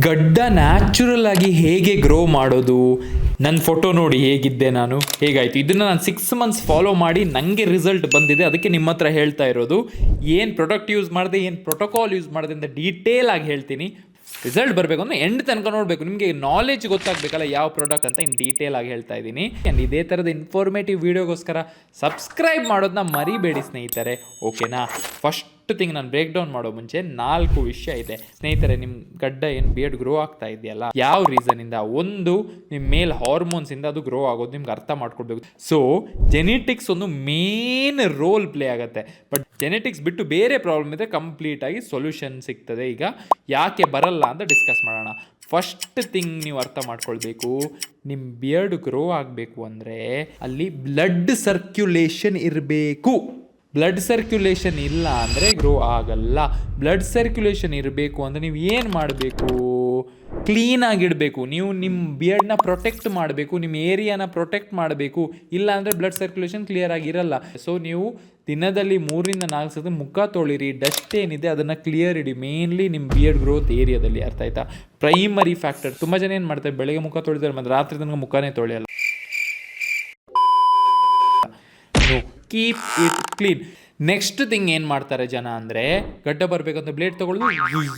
ಗಡ್ಡ ನ್ಯಾಚುರಲ್ ಆಗಿ ಹೇಗೆ ಗ್ರೋ ಮಾಡೋದು? ನನ್ನ ಫೋಟೋ ನೋಡಿ ಹೇಗಿದ್ದೆ ನಾನು? ಹೇಗಾಯಿತು? ಇದನ್ನು ನಾನು ಸಿಕ್ಸ್ ಮಂತ್ಸ್ ಫಾಲೋ ಮಾಡಿ ನನಗೆ ರಿಸಲ್ಟ್ ಬಂದಿದೆ. ಅದಕ್ಕೆ ನಿಮ್ಮ ಹತ್ರ ಹೇಳ್ತಾ ಇರೋದು, ಏನು ಪ್ರೊಡಕ್ಟ್ ಯೂಸ್ ಮಾಡಿದೆ, ಏನು ಪ್ರೊಟೋಕಾಲ್ ಯೂಸ್ ಮಾಡಿದೆ ಅಂತ ಡೀಟೇಲ್ ಆಗಿ ಹೇಳ್ತೀನಿ. ರಿಸಲ್ಟ್ ಬರಬೇಕು ಅಂದ್ರೆ ಎಂಡ್ ತನಕ ನೋಡಬೇಕು. ನಿಮಗೆ ನಾಲೆಜ್ ಗೊತ್ತಾಗಬೇಕಲ್ಲ ಯಾವ ಪ್ರಾಡಕ್ಟ್ ಅಂತ ಇನ್ನು ಡೀಟೇಲ್ ಆಗಿ ಹೇಳ್ತಾ ಇದ್ದೀನಿ. ಆ್ಯಂಡ್ ಇದೇ ಥರದ ಇನ್ಫಾರ್ಮೇಟಿವ್ ವೀಡಿಯೋಗೋಸ್ಕರ ಸಬ್ಸ್ಕ್ರೈಬ್ ಮಾಡೋದನ್ನ ಮರಿಬೇಡಿ ಸ್ನೇಹಿತರೆ. ಓಕೆನಾ ಫಸ್ಟ್ ಥಿಂಗ್ ನಾನು ಬ್ರೇಕ್ ಡೌನ್ ಮಾಡೋ ಮುಂಚೆ ನಾಲ್ಕು ವಿಷಯ ಇದೆ. ಸ್ನೇಹಿತರೆ ನಿಮ್ಮ ಗಡ್ಡ ಏನು ಬಿಯರ್ಡ್ ಗ್ರೋ ಆಗ್ತಾ ಇದೆಯಲ್ಲ? ಯಾವ ರೀಸನ್ ಇಂದ? ಒಂದು ನಿಮ್ಮ ಮೇಲ್ ಹಾರ್ಮೋನ್ಸ್ ಇಂದ ಅದು ಗ್ರೋ ಆಗೋದು, ನಿಮ್ಗೆ ಅರ್ಥ ಮಾಡ್ಕೊಡ್ಬೇಕು ಸೊ ಜೆನೆಟಿಕ್ಸ್ ಒಂದು ಮೇನ್ ರೋಲ್ ಪ್ಲೇ ಆಗುತ್ತೆ. ಬಟ್ ಜೆನೆಟಿಕ್ಸ್ ಬಿಟ್ಟು ಬೇರೆ ಪ್ರಾಬ್ಲಮ್ ಇದೆ ಕಂಪ್ಲೀಟ್ ಆಗಿ ಸೊಲ್ಯೂಷನ್ ಸಿಗ್ತದೆ. ಈಗ ಯಾಕೆ ಬರಲ್ಲ ಅಂತ ಡಿಸ್ಕಸ್ ಮಾಡೋಣ. ಫಸ್ಟ್ ಥಿಂಗ್ ನೀವು ಅರ್ಥ ಮಾಡ್ಕೊಳ್ಬೇಕು ನಿಮ್ಮ ಬಿಯರ್ಡ್ ಗ್ರೋ ಆಗಬೇಕು ಅಂದರೆ ಅಲ್ಲಿ ಬ್ಲಡ್ ಸರ್ಕ್ಯುಲೇಷನ್ ಇರಬೇಕು. ಬ್ಲಡ್ ಸರ್ಕ್ಯುಲೇಷನ್ ಇಲ್ಲ ಅಂದರೆ ಗ್ರೋ ಆಗಲ್ಲ. ಬ್ಲಡ್ ಸರ್ಕ್ಯುಲೇಷನ್ ಇರಬೇಕು ಅಂದರೆ ನೀವು ಏನು ಮಾಡಬೇಕು? ಕ್ಲೀನಾಗಿಡಬೇಕು ನೀವು ನಿಮ್ಮ ಬಿಯರ್ಡ್ನ ಪ್ರೊಟೆಕ್ಟ್ ಮಾಡಬೇಕು ನಿಮ್ಮ ಏರಿಯಾನ ಪ್ರೊಟೆಕ್ಟ್ ಮಾಡಬೇಕು. ಇಲ್ಲ ಅಂದರೆ ಬ್ಲಡ್ ಸರ್ಕ್ಯುಲೇಷನ್ ಕ್ಲಿಯರ್ ಆಗಿರಲ್ಲ. ಸೊ ನೀವು ದಿನದಲ್ಲಿ ಮೂರಿಂದ ನಾಲ್ಕು ಸತಿ ಮುಖ ತೊಳಿರಿ ಡಸ್ಟ್ ಏನಿದೆ ಅದನ್ನು ಕ್ಲಿಯರ್ ಇಡಿ. ಮೇನ್ಲಿ ನಿಮ್ಮ ಬಿಯರ್ಡ್ ಗ್ರೋತ್ ಏರಿಯಾದಲ್ಲಿ ಅರ್ಥ ಆಯ್ತಾ? ಪ್ರೈಮರಿ ಫ್ಯಾಕ್ಟರ್ ತುಂಬ ಜನ ಏನು ಮಾಡ್ತಾರೆ? ಬೆಳಗ್ಗೆ ಮುಖ ತೊಳಿದಾರೆ ಮತ್ತು ರಾತ್ರಿ ತನಕ ಮುಖನೇ ತೊಳೆಯಲ್ಲ. Keep it clean next thing ಏನು ಮಾಡ್ತಾರೆ ಜನ ಅಂದರೆ, ಗಡ್ಡ ಬರಬೇಕಂತ ಬ್ಲೇಡ್ ತೊಗೊಳ್ಳೋದು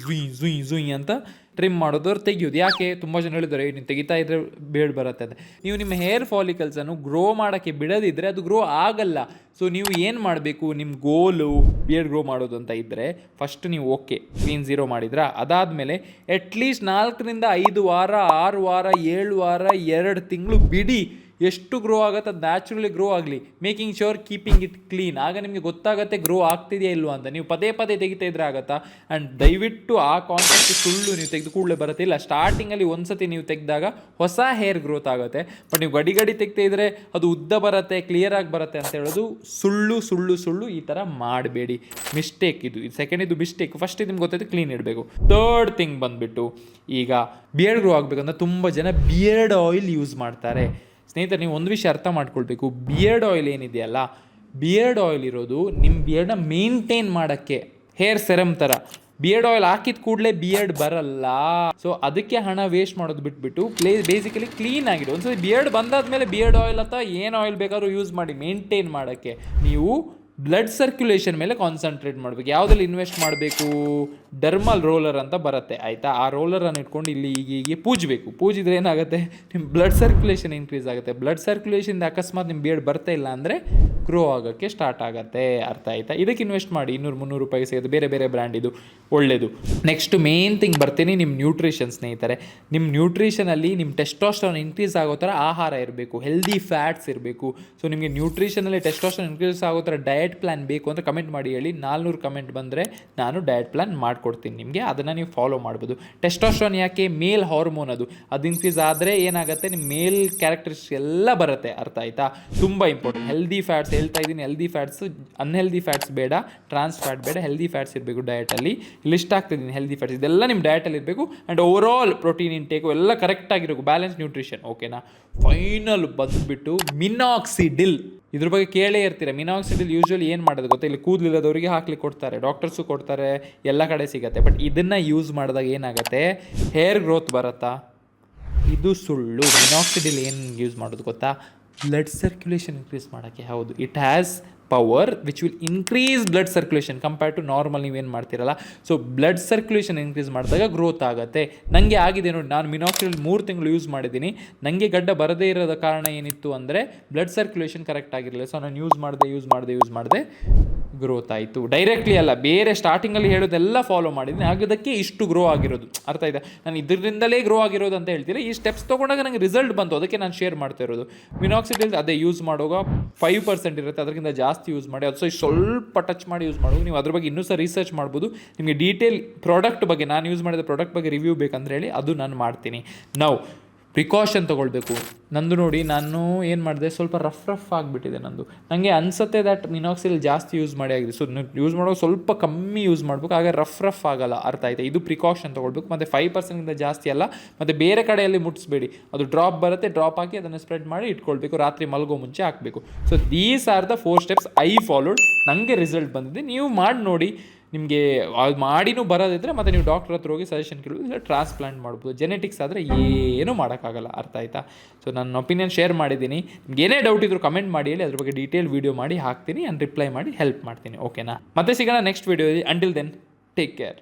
ಝುಯ್ ಝುಯ್ ಝುಯ್ ಅಂತ ಟ್ರಿಮ್ ಮಾಡೋದು ಅವ್ರು ತೆಗಿಯೋದು. ಯಾಕೆ? ತುಂಬ ಜನ ಹೇಳಿದ್ದಾರೆ ನೀವು ತೆಗಿತಾ ಇದ್ರೆ ಬೇಡ್ ಬರುತ್ತೆ ಅಂತ. ನೀವು ನಿಮ್ಮ ಹೇರ್ ಫಾಲಿಕಲ್ಸನ್ನು ಗ್ರೋ ಮಾಡೋಕ್ಕೆ ಬಿಡದಿದ್ದರೆ ಅದು ಗ್ರೋ ಆಗಲ್ಲ. ಸೊ ನೀವು ಏನು ಮಾಡಬೇಕು? ನಿಮ್ಮ ಗೋಲು ಬಿಯರ್ಡ್ ಗ್ರೋ ಮಾಡೋದು ಅಂತ ಇದ್ದರೆ ಫಸ್ಟ್ ನೀವು ಓಕೆ ಕ್ಲೀನ್ ಝೀರೋ ಮಾಡಿದ್ರಾ? ಅದಾದಮೇಲೆ ಅಟ್ಲೀಸ್ಟ್ ನಾಲ್ಕರಿಂದ ಐದು ವಾರ, ಆರು ವಾರ, ಏಳು ವಾರ, ಎರಡು ತಿಂಗಳು ಬಿಡಿ. ಎಷ್ಟು ಗ್ರೋ ಆಗುತ್ತೆ ಅದು ನ್ಯಾಚುರಲಿ ಗ್ರೋ ಆಗಲಿ. Making sure keeping it clean ಆಗ ನಿಮಗೆ ಗೊತ್ತಾಗುತ್ತೆ ಗ್ರೋ ಆಗ್ತಿದೆಯಾ ಇಲ್ವಾ ಅಂತ. ನೀವು ಪದೇ ಪದೇ ತೆಗಿತಾ ಇದ್ರೆ ಆಗುತ್ತಾ? ಆ್ಯಂಡ್ ದಯವಿಟ್ಟು ಆ ಕಾನ್ಸೆಪ್ಟ್ ಸುಳ್ಳು ನೀವು ತೆಗೆದು ಕೂಡಲೇ ಬರುತ್ತಿಲ್ಲ ಸ್ಟಾರ್ಟಿಂಗಲ್ಲಿ ಒಂದ್ಸತಿ ನೀವು ತೆಗೆದಾಗ ಹೊಸ ಹೇರ್ ಗ್ರೋತ್ ಆಗುತ್ತೆ. ಬಟ್ ನೀವು ಗಡಿ ಗಡಿ ತೆಗ್ತಾ ಇದ್ರೆ ಅದು ಉದ್ದ ಬರುತ್ತೆ ಕ್ಲಿಯರ್ ಆಗಿ ಬರುತ್ತೆ ಅಂತ ಹೇಳೋದು ಸುಳ್ಳು ಸುಳ್ಳು ಸುಳ್ಳು ಈ ಥರ ಮಾಡಬೇಡಿ. ಮಿಸ್ಟೇಕ್ ಇದು. ಸೆಕೆಂಡ್ ಇದು ಮಿಸ್ಟೇಕ್ ಫಸ್ಟ್ ನಿಮ್ಗೆ ಗೊತ್ತಾಯ್ತು ಕ್ಲೀನ್ ಇಡಬೇಕು. ಥರ್ಡ್ ಥಿಂಗ್ ಬಂದುಬಿಟ್ಟು ಈಗ ಬಿಯರ್ಡ್ ಗ್ರೋ ಆಗಬೇಕಂದ್ರೆ ತುಂಬ ಜನ ಬಿಯರ್ಡ್ ಆಯಿಲ್ ಯೂಸ್ ಮಾಡ್ತಾರೆ. ಸ್ನೇಹಿತರೆ, ನೀವು ಒಂದು ವಿಷಯ ಅರ್ಥ ಮಾಡ್ಕೊಳ್ಬೇಕು. ಬಿಯರ್ಡ್ ಆಯಿಲ್ ಏನಿದೆಯಲ್ಲ ಬಿಯರ್ಡ್ ಆಯಿಲ್ ಇರೋದು ನಿಮ್ಮ ಬಿಯರ್ಡನ್ನ ಮೇಂಟೈನ್ ಮಾಡೋಕ್ಕೆ ಹೇರ್ ಸೆರಮ್ ಥರ ಬಿಯರ್ಡ್ ಆಯಿಲ್ ಹಾಕಿದ ಕೂಡಲೇ ಬಿಯರ್ಡ್ ಬರಲ್ಲ. ಸೊ ಅದಕ್ಕೆ ಹಣ ವೇಸ್ಟ್ ಮಾಡೋದು ಬಿಟ್ಬಿಟ್ಟು ಪ್ಲೇ ಬೇಸಿಕಲಿ ಕ್ಲೀನ್ ಆಗಿದೆ ಒಂದ್ಸರಿ ಬಿಯರ್ಡ್ ಬಂದಾದ ಮೇಲೆ ಬಿಯರ್ಡ್ ಆಯಿಲ್ ಅಥವಾ ಏನು ಆಯಿಲ್ ಬೇಕಾದ್ರೂ ಯೂಸ್ ಮಾಡಿ ಮೇಂಟೈನ್ ಮಾಡೋಕ್ಕೆ. ನೀವು ಬ್ಲಡ್ ಸರ್ಕ್ಯುಲೇಷನ್ ಮೇಲೆ ಕಾನ್ಸಂಟ್ರೇಟ್ ಮಾಡಬೇಕು. ಯಾವುದ್ರಲ್ಲಿ ಇನ್ವೆಸ್ಟ್ ಮಾಡಬೇಕು? ಡರ್ಮಲ್ ರೋಲರ್ ಅಂತ ಬರುತ್ತೆ, ಆಯಿತಾ? ಆ ರೋಲರನ್ನು ಇಟ್ಕೊಂಡು ಇಲ್ಲಿ ಈಗ ಹೀಗೆ ಪೂಜಬೇಕು. ಪೂಜಿದ್ರೆ ಏನಾಗುತ್ತೆ? ನಿಮ್ಮ ಬ್ಲಡ್ ಸರ್ಕ್ಯುಲೇಷನ್ ಇನ್ಕ್ರೀಸ್ ಆಗುತ್ತೆ. ಬ್ಲಡ್ ಸರ್ಕ್ಯುಲೇಷನ್ ಅಕಸ್ಮಾತ್ ನಿಮ್ಮ ಬೇಡ್ ಬರ್ತಾ ಇಲ್ಲ ಅಂದರೆ ಗ್ರೋ ಆಗೋಕ್ಕೆ ಸ್ಟಾರ್ಟ್ ಆಗುತ್ತೆ. ಅರ್ಥ ಆಯ್ತಾ? ಇದಕ್ಕೆ ಇನ್ವೆಸ್ಟ್ ಮಾಡಿ. ಇನ್ನೂರು ಮುನ್ನೂರು ರೂಪಾಯಿ ಸಿಗೋದು ಬೇರೆ ಬೇರೆ ಬ್ರ್ಯಾಂಡ್ ಇದು. ಒಳ್ಳೆಯದು ನೆಕ್ಸ್ಟ್ ಮೇನ್ ಥಿಂಗ್ ಬರ್ತೀನಿ ನಿಮ್ಮ ನ್ಯೂಟ್ರಿಷನ್ ಸ್ನೇಹಿತರೆ. ನಿಮ್ಮ ನ್ಯೂಟ್ರಿಷನಲ್ಲಿ ನಿಮ್ಮ ಟೆಸ್ಟೋಸ್ಟೋನ್ ಇನ್ಕ್ರೀಸ್ ಆಗೋ ಥರ ಆಹಾರ ಇರಬೇಕು. ಹೆಲ್ದಿ ಫ್ಯಾಟ್ಸ್ ಇರಬೇಕು. ಸೊ ನಿಮಗೆ ನ್ಯೂಟ್ರಿಷನಲ್ಲಿ ಟೆಸ್ಟೋಸ್ಟೋನ್ ಇನ್ಕ್ರೀಸ್ ಆಗೋ ಥರ ಡಯಟ್ ಪ್ಲ್ಯಾನ್ ಬೇಕು ಅಂತ ಕಮೆಂಟ್ ಮಾಡಿ ಹೇಳಿ. ನಾಲ್ನೂರು ಕಮೆಂಟ್ ಬಂದರೆ ನಾನು ಡಯಟ್ ಪ್ಲ್ಯಾನ್ ಮಾಡಿಕೊಡ್ತೀನಿ ನಿಮಗೆ. ಅದನ್ನು ನೀವು ಫಾಲೋ ಮಾಡ್ಬೋದು. ಟೆಸ್ಟೋಸ್ಟ್ರಾನ್ ಯಾಕೆ? ಮೇಲ್ ಹಾರ್ಮೋನ್ ಅದು. ಅದು ಇನ್ಕ್ರೀಸ್ ಆದರೆ ಏನಾಗುತ್ತೆ? ನಿಮ್ಮ ಮೇಲ್ ಕ್ಯಾರೆಕ್ಟರ್ಸ್ ಎಲ್ಲ ಬರುತ್ತೆ. ಅರ್ಥ ಆಯಿತಾ? ತುಂಬ ಇಂಪಾರ್ಟೆಂಟ್. ಹೆಲ್ದಿ ಫ್ಯಾಟ್ಸ್ ಹೇಳ್ತಾ ಇದ್ದೀನಿ. ಹೆಲ್ದಿ ಫ್ಯಾಟ್ಸ್ ಅನ್ಹೆಲ್ದಿ ಫ್ಯಾಟ್ಸ್ ಬೇಡ. ಟ್ರಾನ್ಸ್ ಫ್ಯಾಟ್ ಬೇಡ. ಹೆಲ್ದಿ ಫ್ಯಾಟ್ಸ್ ಇರಬೇಕು ಡಯಟಲ್ಲಿ ಲಿಸ್ಟ್ ಆಗ್ತಿದ್ದೀನಿ ಹೆಲ್ದಿ ಫ್ಯಾಟ್ಸ್ ಇದೆಲ್ಲ ನಿಮ್ಮ ಡಯಟಲ್ಲಿ ಇರಬೇಕು. And overall protein intake ಎಲ್ಲ ಕರೆಕ್ಟಾಗಿರಬೇಕು ಬ್ಯಾಲೆನ್ಸ್ ನ್ಯೂಟ್ರಿಷನ್ ಓಕೆನಾ ಫೈನಲ್ ಬಂದುಬಿಟ್ಟು ಮಿನಾಕ್ಸಿಡಿಲ್ ಇದ್ರ ಬಗ್ಗೆ ಕೇಳೇ ಇರ್ತೀರ. ಮಿನಾಕ್ಸಿಡಿಲ್ ಯೂಶ್ವಲಿ ಏನು ಮಾಡೋದು ಗೊತ್ತಾ? ಇಲ್ಲಿ ಕೂದಲಿಲ್ಲದವರಿಗೆ ಹಾಕ್ಲಿಕ್ಕೆ ಕೊಡ್ತಾರೆ ಡಾಕ್ಟರ್ಸು ಕೊಡ್ತಾರೆ, ಎಲ್ಲ ಕಡೆ ಸಿಗುತ್ತೆ. ಬಟ್ ಇದನ್ನು ಯೂಸ್ ಮಾಡಿದಾಗ ಏನಾಗುತ್ತೆ? ಹೇರ್ ಗ್ರೋತ್ ಬರುತ್ತಾ? ಇದು ಸುಳ್ಳು. ಮಿನಾಕ್ಸಿಡಿಲ್ ಏನು ಯೂಸ್ ಮಾಡೋದು ಗೊತ್ತಾ? ಬ್ಲಡ್ ಸರ್ಕ್ಯುಲೇಷನ್ ಇನ್ಕ್ರೀಸ್ ಮಾಡೋಕ್ಕೆ. ಹೌದು. It has power which will increase blood circulation compare to normal ನೀವೇನು ಮಾಡ್ತೀರಲ್ಲ? ಸೊ ಬ್ಲಡ್ ಸರ್ಕ್ಯುಲೇಷನ್ ಇನ್ಕ್ರೀಸ್ ಮಾಡಿದಾಗ ಗ್ರೋತ್ ಆಗುತ್ತೆ. ನನಗೆ ಆಗಿದೆ ನೋಡಿ, ನಾನು ಮಿನಾಕ್ಸಿಲ್ ಮೂರು ತಿಂಗಳು ಯೂಸ್ ಮಾಡಿದ್ದೀನಿ. ನನಗೆ ಗಡ್ಡ ಬರದೇ ಇರೋದ ಕಾರಣ ಏನಿತ್ತು ಅಂದರೆ ಬ್ಲಡ್ ಸರ್ಕ್ಯುಲೇಷನ್ ಕರೆಕ್ಟ್ ಆಗಿರಲಿಲ್ಲ. ಸೊ ನಾನು ಯೂಸ್ ಮಾಡಿದೆ ಯೂಸ್ ಮಾಡಿದೆ ಯೂಸ್ ಮಾಡಿದೆ. ಗ್ರೋತ್ ಆಯಿತು. ಡೈರೆಕ್ಟ್ಲಿ ಅಲ್ಲ, ಬೇರೆ ಸ್ಟಾರ್ಟಿಂಗಲ್ಲಿ ಹೇಳೋದೆಲ್ಲ ಫಾಲೋ ಮಾಡಿದ್ದೀನಿ ಆಗೋದಕ್ಕೆ ಇಷ್ಟು ಗ್ರೋ ಆಗಿರೋದು. ಅರ್ಥ ಇದೆ ನಾನು ಇದರಿಂದಲೇ ಗ್ರೋ ಆಗಿರೋದು ಅಂತ ಹೇಳ್ತೀನಿ ಈ ಸ್ಟೆಪ್ಸ್ ತೊಗೊಂಡಾಗ ನನಗೆ ರಿಸಲ್ಟ್ ಬಂತು. ಅದಕ್ಕೆ ನಾನು ಶೇರ್ ಮಾಡ್ತಾ ಇರೋದು. ಮಿನಾಕ್ಸಿಡಿಲ್ ಅದೇ ಯೂಸ್ ಮಾಡುವಾಗ ಫೈವ್ ಪರ್ಸೆಂಟ್ ಇರುತ್ತೆ. ಅದಕ್ಕಿಂತ ಜಾಸ್ತಿ ಯೂಸ್ ಮಾಡಿ. ಅದು ಸಹ ಸ್ವಲ್ಪ ಟಚ್ ಮಾಡಿ ಯೂಸ್ ಮಾಡುವಾಗ ನೀವು ಅದ್ರ ಬಗ್ಗೆ ಇನ್ನೂ ಸಹ ರಿಸರ್ಚ್ ಮಾಡ್ಬೋದು. ನಿಮಗೆ ಡೀಟೇಲ್ ಪ್ರಾಡಕ್ಟ್ ಬಗ್ಗೆ, ನಾನು ಯೂಸ್ ಮಾಡಿದ ಪ್ರಾಡಕ್ಟ್ ಬಗ್ಗೆ ರಿವ್ಯೂ ಬೇಕಂದ್ರೆ ಹೇಳಿ, ಅದು ನಾನು ಮಾಡ್ತೀನಿ. ನಾವು ಪ್ರಿಕಾಷನ್ ತೊಗೊಳ್ಬೇಕು. ನಂದು ನೋಡಿ, ನಾನು ಏನು ಮಾಡಿದೆ, ಸ್ವಲ್ಪ ರಫ್ ರಫ್ ಆಗಿಬಿಟ್ಟಿದೆ ನಂದು. ನನಗೆ ಅನಿಸುತ್ತೆ ದಟ್ ಮಿನಾಕ್ಸಿಲ್ ಜಾಸ್ತಿ ಯೂಸ್ ಮಾಡಿ ಆಗಿದೆ. ಸೊ ಯೂಸ್ ಮಾಡೋ ಸ್ವಲ್ಪ ಕಮ್ಮಿ ಯೂಸ್ ಮಾಡಬೇಕು, ಆಗ ರಫ್ ರಫ್ ಆಗಲ್ಲ ಅರ್ಥ ಆಯ್ತಾ? ಇದು ಪ್ರಿಕಾಷನ್ ತೊಗೊಳ್ಬೇಕು. ಮತ್ತು ಫೈವ್ ಪರ್ಸೆಂಟಿಂದ ಜಾಸ್ತಿ ಅಲ್ಲ, ಮತ್ತು ಬೇರೆ ಕಡೆಯಲ್ಲಿ ಮುಟ್ಟಿಸ್ಬೇಡಿ ಅದು ಡ್ರಾಪ್ ಬರುತ್ತೆ ಡ್ರಾಪ್ ಹಾಕಿ ಅದನ್ನು ಸ್ಪ್ರೆಡ್ ಮಾಡಿ ಇಟ್ಕೊಳ್ಬೇಕು. ರಾತ್ರಿ ಮಲಗೋ ಮುಂಚೆ ಹಾಕಬೇಕು. So these are the four steps I followed ನನಗೆ ರಿಸಲ್ಟ್ ಬಂದಿದೆ. ನೀವು ಮಾಡಿ ನೋಡಿ. ನಿಮಗೆ ಅದು ಮಾಡಿನೂ ಬರೋದಿದ್ರೆ ಮತ್ತೆ ನೀವು ಡಾಕ್ಟರ್ ಹತ್ರ ಹೋಗಿ ಸಜೆಷನ್ ಕೇಳೋದು ಇಲ್ಲ ಟ್ರಾನ್ಸ್ಪ್ಲಾಂಟ್ ಮಾಡ್ಬೋದು. ಜೆನೆಟಿಕ್ಸ್ ಆದರೆ ಏನೂ ಮಾಡೋಕ್ಕಾಗಲ್ಲ, ಅರ್ಥ ಆಯಿತಾ? ಸೊ ನನ್ನ ಒಪಿನಿಯನ್ ಶೇರ್ ಮಾಡಿದ್ದೀನಿ. ನಿಮ್ಗೆ ಏನೇ ಡೌಟ್ ಇದ್ರು ಕಮೆಂಟ್ ಮಾಡಿ ಹೇಳಿ, ಅದ್ರ ಬಗ್ಗೆ ಡೀಟೇಲ್ ವೀಡಿಯೋ ಮಾಡಿ ಹಾಕ್ತೀನಿ ಆ್ಯಂಡ್ ರಿಪ್ಲೈ ಮಾಡಿ ಹೆಲ್ಪ್ ಮಾಡ್ತೀನಿ. ಓಕೆನಾ ಮತ್ತೆ ಸಿಗೋಣ ನೆಕ್ಸ್ಟ್ ವೀಡಿಯೋದಲ್ಲಿ ಅಂಟಿಲ್ ದೆನ್ ಟೇಕ್ ಕೇರ್